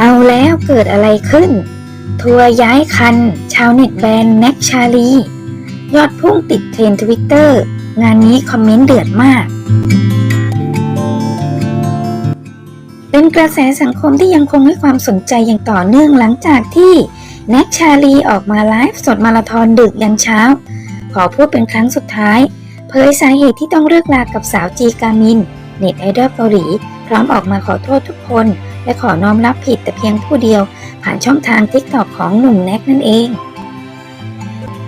เอาแล้วเกิดอะไรขึ้น ทัวร์ย้ายคัน ชาวเน็ตแบนแน็กชาลี ยอดพุ่งติดเทรนทวิตเตอร์ งานนี้คอมเมนต์เดือดมาก เป็นกระแสสังคมที่ยังคงให้ความสนใจอย่างต่อเนื่องหลังจากที่แน็กชาลีออกมาไลฟ์สดมาราธอนดึกยันเช้า ขอพูดเป็นครั้งสุดท้าย เผยสาเหตุที่ต้องเลิกลากับสาวจีกามิน เน็ตไอดอลเกาหลีพร้อมออกมาขอโทษทุกคน และขอน้อมรับผิดแต่เพียงผู้เดียว ผ่านช่องทางทิกตอกของหนุ่มแน็กนั่นเอง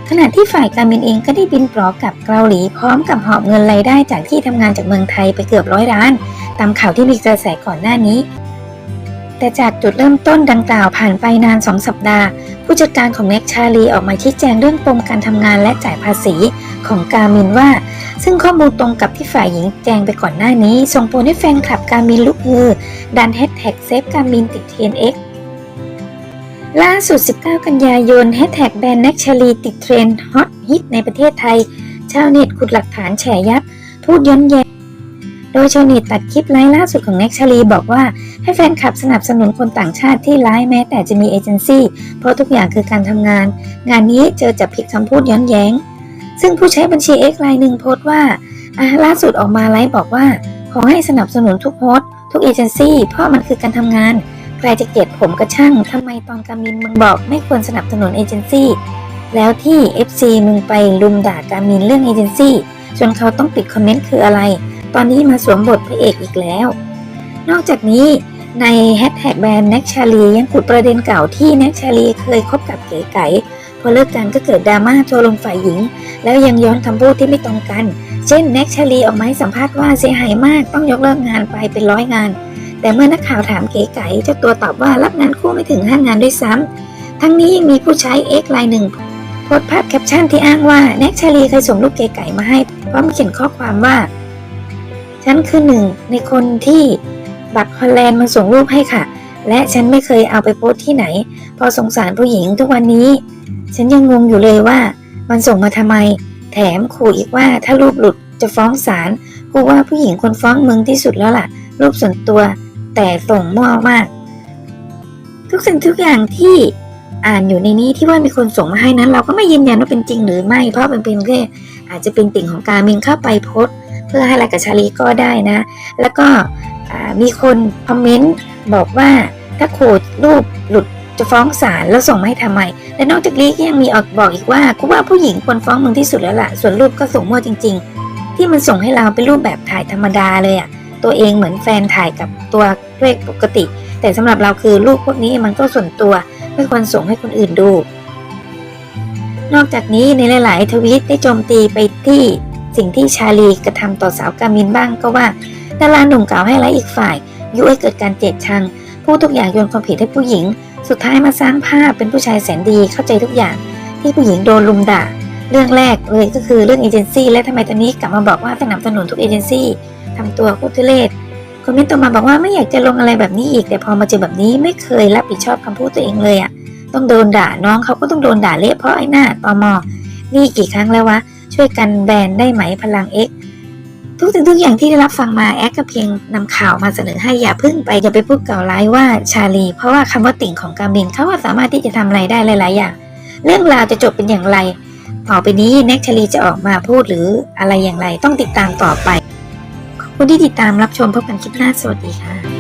ขณะที่ฝ่ายการบินเองก็ได้บินปลอกกับเกาหลีพร้อมกับหอบเงินรายได้จากที่ทำงานจากเมืองไทยไปเกือบร้อยล้าน ตามข่าวที่มีกระแสก่อนหน้านี้แต่จากจุดเริ่มต้นดังกล่าวผ่านไปนานสองสัปดาห์ ผู้จัดการของแน็กชาลีออกมาชี้แจงเรื่องปมการทำงานและจ่ายภาษี ของกามินว่า ซึ่งข้อมูลตรงกับที่ฝ่ายหญิงแจ้งไปก่อนหน้านี้ ส่งผลให้แฟนคลับการมินลุกฮือดันแฮชแท็กเซฟการมินติดเทรน X ล่าสุด 19 กันยายนแฮชแท็กแบนแน็กชาลีติดเทรนฮอตฮิตในประเทศไทย ชาวเน็ตขุดหลักฐานแฉยับ พูดย้อนแย้งโดยชาวเน็ตตัดคลิปไลฟ์ล่าสุดของแน็กชาลีบอกว่าให้แฟนคลับสนับสนุนคนต่างชาติที่ไลฟ์แม้แต่จะมีเอเจนซี่เพราะทุกอย่างคือการทำงาน งานนี้เจอจับผิดคำพูดย้อนแย้ง ซึ่งผู้ใช้บัญชี X รายหนึ่งโพสต์ว่าล่าสุดออกมาไลฟ์บอกว่า ขอให้สนับสนุนทุกโฮสต์ทุกเอเจนซี่เพราะมันคือการทำงาน ใครจะเกลียดผมก็ช่างทำไมตอนการมินมึงบอกไม่ควรสนับสนุนเอเจนซี่แล้วที่ FC มึงไปลุมด่าการมินเรื่องเอเจนซี่จนเขาต้องปิดคอมเมนต์คืออะไร ตอนนี้มาสวมบทพระเอกอีกแล้ว นอกจากนี้ในแฮชแท็กแบรนด์แน็กชาลียังขุดประเด็นเก่าที่แน็กชาลีเคยคบกับเก๋ไก่ พอเลิกกันก็เกิดดราม่าทัวลงฝ่ายหญิง แล้วยังย้อนคำพูดที่ไม่ตรงกัน เช่นแน็กชาลีออกมาสัมภาษณ์ว่าเสียหายมากต้องยกเลิกงานไปเป็นร้อยงาน แต่เมื่อนักข่าวถามเก๋ไก่เจ้าตัวตอบว่ารับงานคู่ไม่ถึง5งานด้วยซ้ำทั้งนี้ยังมีผู้ใช้ X รายหนึ่งโพสภาพแคปชั่นที่อ้างว่าแน็กชาลีเคยส่งรูปเก๋ไก่มาให้ พร้อมเขียนข้อความว่าฉันคือหนึ่งในคนที่บัตรฮอลแลนด์มาส่งรูปให้ค่ะ และฉันไม่เคยเอาไปโพสที่ไหน พอสงสารผู้หญิงทุกวันนี้ ฉันยังงงอยู่เลยว่า มันส่งมาทำไม แถมขู่อีกว่าถ้ารูปหลุดจะฟ้องศาลกูว่าผู้หญิงคนฟ้องมึงที่สุดแล้วล่ะ รูปส่วนตัว แต่ส่งมั่วมาก ทุกสิ่งทุกอย่างที่อ่านอยู่ในนี้ที่ว่ามีคนส่งมาให้นั้น เราก็ไม่ยืนยันว่าเป็นจริงหรือไม่ เพราะเป็นเพียงแค่อาจจะเป็นติ่งของการมินเข้าไปโพสเพื่อให้รายกับชาลีก็ได้นะ แล้วก็มีคนคอมเมนต์บอกว่า ถ้าโคดรูปหลุดจะฟ้องศาลแล้วส่งมาให้ทำไม และนอกจากนี้ยังมีออกบอกอีกว่ากูว่าผู้หญิงควรฟ้องมึงที่สุดแล้วล่ะ ส่วนรูปก็ส่งมั่วจริง ๆ ที่มันส่งให้เราเป็นรูปแบบถ่ายธรรมดาเลยอะตัวเองเหมือนแฟนถ่ายกับตัวด้วยปกติ แต่สำหรับเราคือรูปพวกนี้มันก็ส่วนตัวไม่ควรส่งให้คนอื่นดู นอกจากนี้ในหลาย ๆ ทวีตได้โจมตีไปที่สิ่งที่ชาลีกระทำต่อสาวกามินบ้างก็ว่าดาราหนุ่มกล่าวให้ร้ายอีกฝ่ายยุให้เกิดการเจ็ดชัง ผู้ทุกอย่างโยนความผิดให้ผู้หญิง สุดท้ายมาสร้างภาพเป็นผู้ชายแสนดีเข้าใจทุกอย่าง ที่ผู้หญิงโดนลุมด่า เรื่องแรกเลยก็คือเรื่องเอเจนซี่และทำไมตอนนี้กลับมาบอกว่าสนับสนุนทุกเอเจนซี่ทำตัวโคตรทุเลศคอมเมนต์ต่อมาบอกว่าไม่อยากจะลงอะไรแบบนี้อีก แต่พอมาเจอแบบนี้ไม่เคยรับผิดชอบคำพูดตัวเองเลยอะ่ะต้องโดนด่าน้องเขาก็ต้องโดนด่าเละเพราะไอ้หน้าตอมอนี่กี่ครั้งแล้ววะช่วยกันแบนได้ไหมพลังเอก ทุกสิ่งทุกอย่างที่ได้รับฟังมาแอคก็เพียงนำข่าวมาเสนอให้อย่าพึ่งไปอย่าไปพูดเก่าร้ายว่าชาลี เพราะว่าคำว่าติ่งของการบินเขาว่าสามารถที่จะทำอะไรได้หลาย ๆ อย่าง เรื่องราวจะจบเป็นอย่างไร ต่อไปนี้แน็กชาลีจะออกมาพูดหรืออะไรอย่างไรต้องติดตามต่อไปขอบคุณที่ติดตามรับชมพบกันคลิปหน้าสวัสดีค่ะ